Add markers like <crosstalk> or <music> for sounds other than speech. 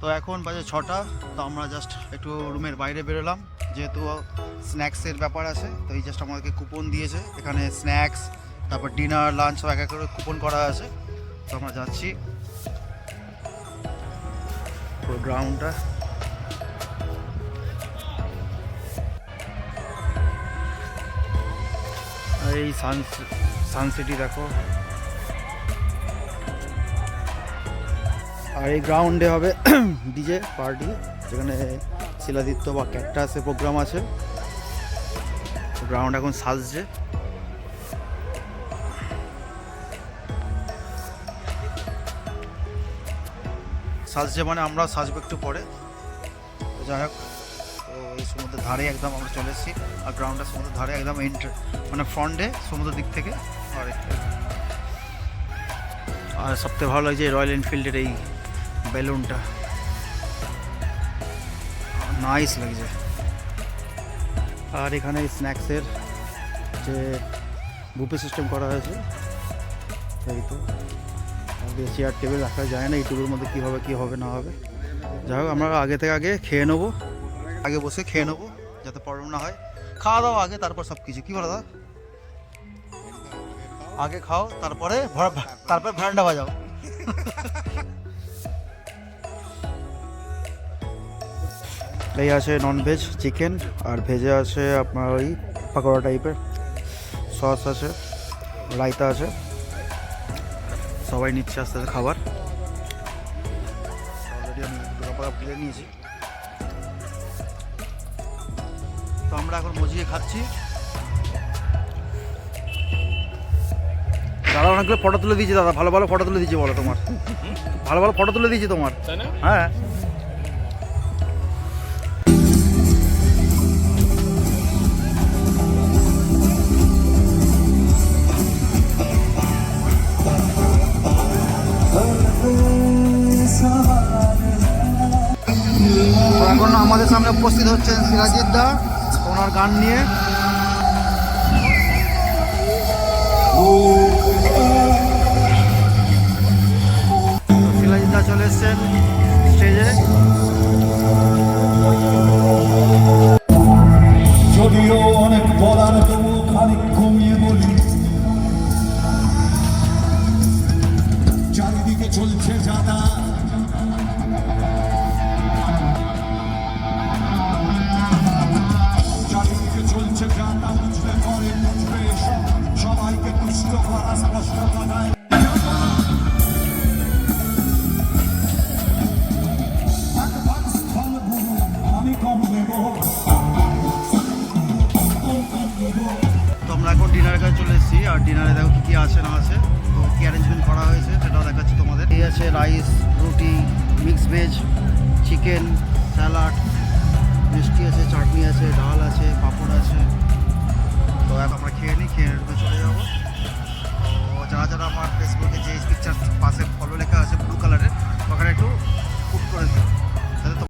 তো এখন বাজে ছটা, তো আমরা জাস্ট একটু রুমের বাইরে বেরোলাম। যেহেতু স্ন্যাক্সের ব্যাপার আছে, তো এই জাস্ট আমাদেরকে কুপন দিয়েছে। এখানে স্ন্যাক্স তারপর ডিনার লাঞ্চ সব এক এক করে কুপন করা আছে। তো আমরা যাচ্ছি। গ্রাউন্ডটা এই সান সানসিটি দেখো। আর এই গ্রাউন্ডে হবে <clears throat> ডিজে পার্টি যেখানে শিলাদিত্য বা ক্যাকটাসের প্রোগ্রাম আছে। গ্রাউন্ড এখন সাজছে। সাজছে মানে আমরা সাজবো একটু পরে। যাই হোক এই সমুদ্রের ধারে একদম আমরা চলে এসেছি। আর গ্রাউন্ডটা সমুদ্রের ধারে একদম এন্টার মানে ফ্রন্টে সমুদ্রের দিক থেকে। আর আর সবথেকে ভালো লাগছে রয়্যাল এনফিল্ডের এই বেলুনটা। নাইস লাগছে। আর এখানে স্ন্যাক্সের যে বুফে সিস্টেম করা হয়েছে, এই তো। চেয়ার টেবিল রাখা যায় না ইউটিউবের মধ্যে কী হবে কী হবে, না হবে। যাই হোক, আমরা আগে থেকে আগে খেয়ে নেব। আগে বসে খেয়ে নেব, যাতে প্রবলেম না হয়। খাওয়া দাওয়া আগে, তারপর সব কিছু কী বলো দাদা? আগে খাও, তারপরে তারপরে ভ্যান্ডা বাজাও। এই আছে ননভেজ চিকেন আর ভেজে আছে আপনার ওই পাকোড়া টাইপের সস আছে রায়তা আছে। সবাই নিচ্ছে আস্তে আস্তে খাবার। অলরেডি আমি দুটো পাকা প্লেট নিয়েছি। তো আমরা এখন মজিয়ে খাচ্ছি। দাদা অনেকগুলো ফটো তুলে দিয়েছি দাদা। ভালো ভালো ফটো তুলে দিয়েছি বলো তোমার। ভালো ভালো ফটো তুলে দিয়েছি তোমার। হ্যাঁ। সামনে উপস্থিত হচ্ছেন সিরাজিৎ দা ওনার গান নিয়ে। আর ডিনারে দেখো কী কী আছে, না আছে, তো কী অ্যারেঞ্জমেন্ট করা হয়েছে সেটাও দেখাচ্ছি তোমাদের। এই আছে রাইস রুটি মিক্স ভেজ চিকেন স্যালাড মিষ্টি আছে, চাটনি আছে, ডাল আছে, পাঁপড় আছে। তো এখন আমরা খেয়ে নিই, খেয়ে রুমে চলে যাব। তো যারা যারা আমার ফেসবুকে যে পিকচার পাশে ফলো লেখা আছে ব্লু কালারের ওখানে একটু পুট করে দিও।